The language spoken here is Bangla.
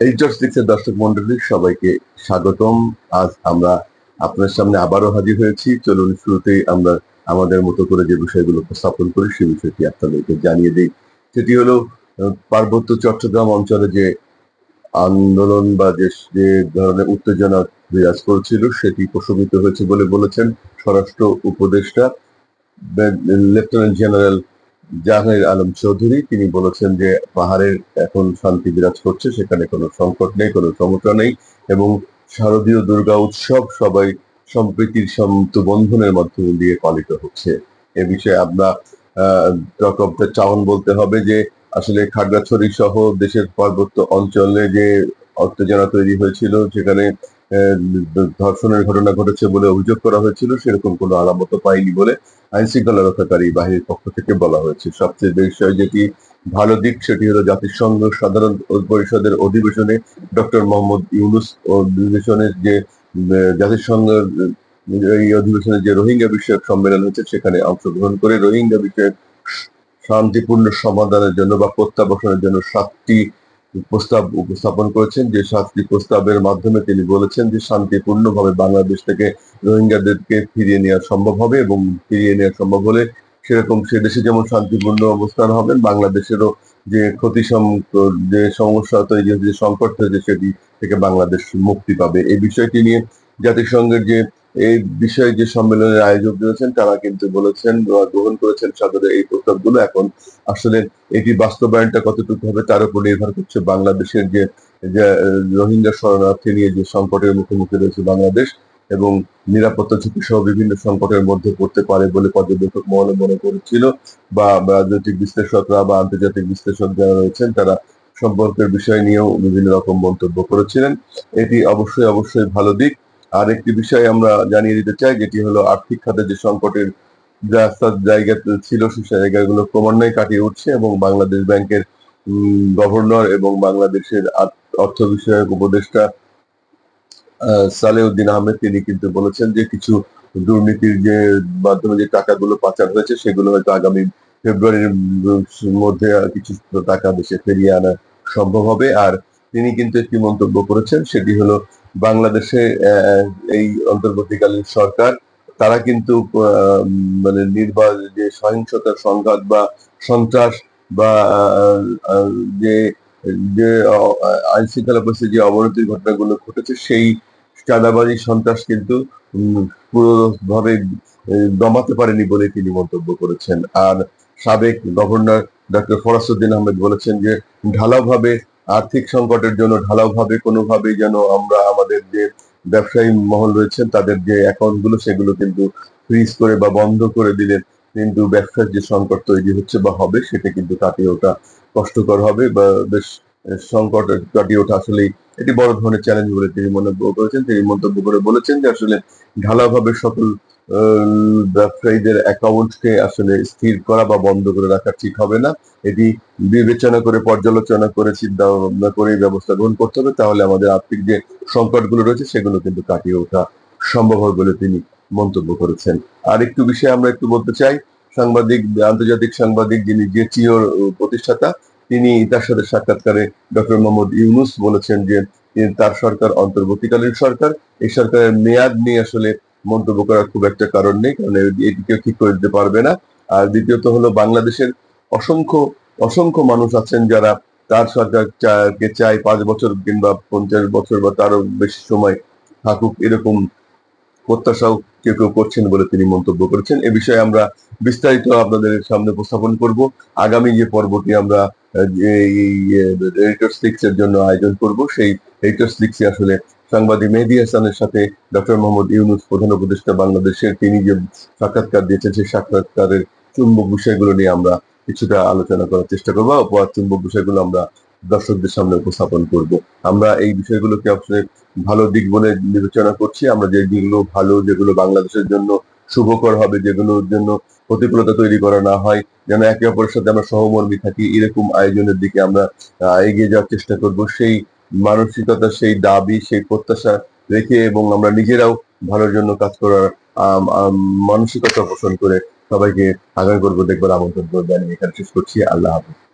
এই জস্টিক্সের দর্শক মন্ডলী সবাইকে স্বাগতম। আজ আমরা আপনার সামনে আবারও হাজির হয়েছি। চলুন শুরুতেই আমরা আমাদের মতো করে যে বিষয়গুলো উপস্থাপন করি, সেই বিষয়টি আপনাদেরকে জানিয়ে দিই। সেটি হলো পার্বত্য চট্টগ্রাম অঞ্চলে যে আন্দোলন বা যে যে ধরনের উত্তেজনা বিরাজ করছিল, সেটি প্রশমিত হয়েছে বলে বলেছেন স্বরাষ্ট্র উপদেষ্টা লেফটেন্যান্ট জেনারেল জাহাঙ্গীর আলম চৌধুরী, তিনি বলেছেন যে পাহাড়ের এখন শান্তি বিরাজ করছে, সেখানে কোনো সংকট নেই, কোনো সমস্যা নেই এবং শারদীয় দুর্গা উৎসব সবাই সম্প্রীতির সন্ত বন্ধনের মাধ্যমে দিয়ে পালিত হচ্ছে। এ বিষয়ে আমরা রকমটা চাওন বলতে হবে যে আসলে খাগড়াছড়ি সহ দেশের পার্বত্য অঞ্চলে যে উত্তেজনা তৈরি হয়েছিল, সেখানে ধর্ষণের ঘটনা ঘটেছে বলে অভিযোগ করা হয়েছিল, সেরকম কোনো আলামত পাইনি বলে আইন শৃঙ্খলা রক্ষাকারী বাহিনীর পক্ষ থেকে বলা হয়েছে। সবচেয়ে বিষয় যেটি ভালো দিক, সেটি হলো জাতিসংঘ সাধারণ পরিষদের অধিবেশনে ডক্টর মোহাম্মদ ইউনুস অধিবেশনের যে জাতিসংঘের এই অধিবেশনে যে রোহিঙ্গা বিষয়ক সম্মেলন হয়েছে, সেখানে অংশগ্রহণ করে রোহিঙ্গা বিষয়ক শান্তিপূর্ণ সমাধানের জন্য বা প্রত্যাবাসনের জন্য সাতটি প্রস্তাব উপস্থাপন করেছেন। যে সাতটি প্রস্তাবের মাধ্যমে তিনি বলেছেন যে শান্তিপূর্ণভাবে বাংলাদেশ থেকে রোহিঙ্গাদেরকে ফিরিয়ে নেওয়া সম্ভব হবে এবং ফিরিয়ে নেওয়া সম্ভব হলে সেরকম সে দেশে যেমন শান্তিপূর্ণ অবস্থান হবে বাংলাদেশেরও যে ক্ষতি যে সমস্যা তৈরি হয়েছে, যে সংকট হয়েছে, সেটি থেকে বাংলাদেশ মুক্তি পাবে। এই বিষয়টি নিয়ে জাতিসংঘের যে এই বিষয়ে যে সম্মেলনের আয়োজক রয়েছেন, তারা কিন্তু বলেছেন গ্রহণ করেছেন সাদরে এই প্রস্তাবগুলো। এখন আসলে এটি বাস্তবায়নটা কতটুকু হবে তার উপর নির্ভর করছে বাংলাদেশের যে রোহিঙ্গা শরণার্থী নিয়ে যে সংকটের মুখোমুখি রয়েছে বাংলাদেশ এবং নিরাপত্তা ঝুঁকি সহ বিভিন্ন সংকটের মধ্যে পড়তে পারে বলে পর্যবেক্ষক মহলে মনে করেছিল বা রাজনৈতিক বিশ্লেষকরা বা আন্তর্জাতিক বিশ্লেষক যারা রয়েছেন, তারা সম্পর্কের বিষয় নিয়েও বিভিন্ন রকম মন্তব্য করেছিলেন। এটি অবশ্যই অবশ্যই ভালো দিক। আর একটি বিষয় আমরা জানিয়ে দিতে চাই, যেটি হলো আর্থিক খাতে যে সংকটের জায়গা ছিল সেই জায়গাগুলো ক্রমান্বয়ে কাটিয়ে উঠছে এবং বাংলাদেশ ব্যাংকের গভর্নর এবং বাংলাদেশের অর্থ বিষয়ক উপদেষ্টা সালেউদ্দিন আহমেদ তিনি কিন্তু বলেছেন যে কিছু দুর্নীতির যে মাধ্যমে যে টাকাগুলো পাচার হয়েছে, সেগুলো হয়তো আগামী ফেব্রুয়ারির মধ্যে কিছু টাকা দেশে ফিরিয়ে আনা সম্ভব হবে। আর তিনি কিন্তু একটি মন্তব্য করেছেন, সেটি হলো বাংলাদেশে এই অন্তর্বর্তীকালীন সরকার, তারা কিন্তু মানে নির্বাচ, যে সহিংসতার সংঘাত বা সন্ত্রাস বা যে যে আইন শৃঙ্খলা পরিস্থিতির যে অবনতির ঘটনাগুলো ঘটেছে, সেই চাঁদাবাজি, সন্ত্রাস কিন্তু পুরোভাবে দমাতে পারেনি বলে তিনি মন্তব্য করেছেন। আর সাবেক গভর্নর ডক্টর ফরাসুদ্দিন আহমেদ বলেছেন যে, ঢালাওভাবে আর্থিক সংকটের জন্য ঢালাওভাবে কোনোভাবেই যেন আমরা আমাদের যে ব্যবসায়ী মহল রয়েছেন, তাদের যে অ্যাকাউন্টগুলো সেগুলো কিন্তু ফ্রিজ করে বা বন্ধ করে দিলে কিন্তু ব্যবসার যে সংকট তৈরি হচ্ছে বা হবে, সেটা কিন্তু কাটিয়ে ওঠা কষ্টকর হবে বা বেশ সংকট কাটিয়ে ওঠা আসলে এটি বড় ধরনের চ্যালেঞ্জ বলে তিনি মন্তব্য করেছেন। তিনি মন্তব্য করে বলেছেন যে আসলে ঢালাওভাবে সকল ব্যবসায়ীদের অ্যাকাউন্টকে আসলে স্থির করা বা বন্ধ করে রাখা ঠিক হবে না। এটি বিবেচনা করে, পর্যালোচনা করে চিন্তা ভাবনা করে ব্যবস্থা গ্রহণ করতে হবে। তাহলে আমাদের আর্থিক যে সংকটগুলো রয়েছে, সেগুলো কিন্তু কাটিয়ে ওঠা সম্ভব হবে বলে তিনি মন্তব্য করেছেন। আর একটু বিষয়ে আমরা একটু বলতে চাই, সাংবাদিক, আন্তর্জাতিক সাংবাদিক যিনি জেচিওর প্রতিষ্ঠাতা, তিনি তার সাথে সাক্ষাৎকারে ডক্টর মোহাম্মদ ইউনুস বলেছেন যে, তার সরকার অন্তর্বর্তীকালীন সরকার। এই সরকারের মেয়াদ নিয়ে আসলে মন্তব্য করার খুব একটা কারণ নেই কারণ এটি কেউ ঠিক করে দিতে পারবে না আর দ্বিতীয়ত হলো বাংলাদেশের অসংখ্য অসংখ্য মানুষ আছেন যারা তার সরকার চা- কে চায় পাঁচ বছর কিংবা পঞ্চাশ বছর বা তারও বেশি সময় থাকুক এরকম প্রত্যাশাও কেউ কেউ করছেন বলে তিনি মন্তব্য করেছেন এ বিষয়ে আমরা বিস্তারিত আপনাদের সামনে উপস্থাপন করব আগামী যে পর্বটি আমরা যে এডিটর সিক্স এর জন্য আয়োজন করব সেই এডিটর সিক্সে আসলে সাংবাদিক মেহেদি হাসানের সাথে ডক্টর মোহাম্মদ ইউনুস প্রধান উপদেষ্টা বাংলাদেশের, তিনি যে সাক্ষাৎকার দিয়েছেন, সেই সাক্ষাৎকারের চুম্বক বিষয়গুলো নিয়ে আমরা কিছুটা আলোচনা করার চেষ্টা করব। বা চুম্বক বিষয়গুলো আমরা দর্শকদের সামনে উপস্থাপন করব। আমরা এই বিষয়গুলোকে আসলে ভালো দিক বলে বিবেচনা করছি। আমরা যে দিকগুলো ভালো, যেগুলো বাংলাদেশের জন্য শুভকর হবে, যেগুলোর জন্য প্রতিকূলতা তৈরি করা না হয়, যেন একে অপরের সাথে আমরা সহমর্মী থাকি, এরকম আয়োজনের দিকে আমরা এগিয়ে যাওয়ার চেষ্টা করব। সেই মানসিকতা, সেই দাবি, সেই প্রত্যাশা রেখে এবং আমরা নিজেরাও ভালোর জন্য কাজ করার মানসিকতা পোষণ করে সবাইকে আগামী পর্ব দেখবার আমন্ত্রণ জানিয়ে এখানে শেষ করছি। আল্লাহ হাফিজ।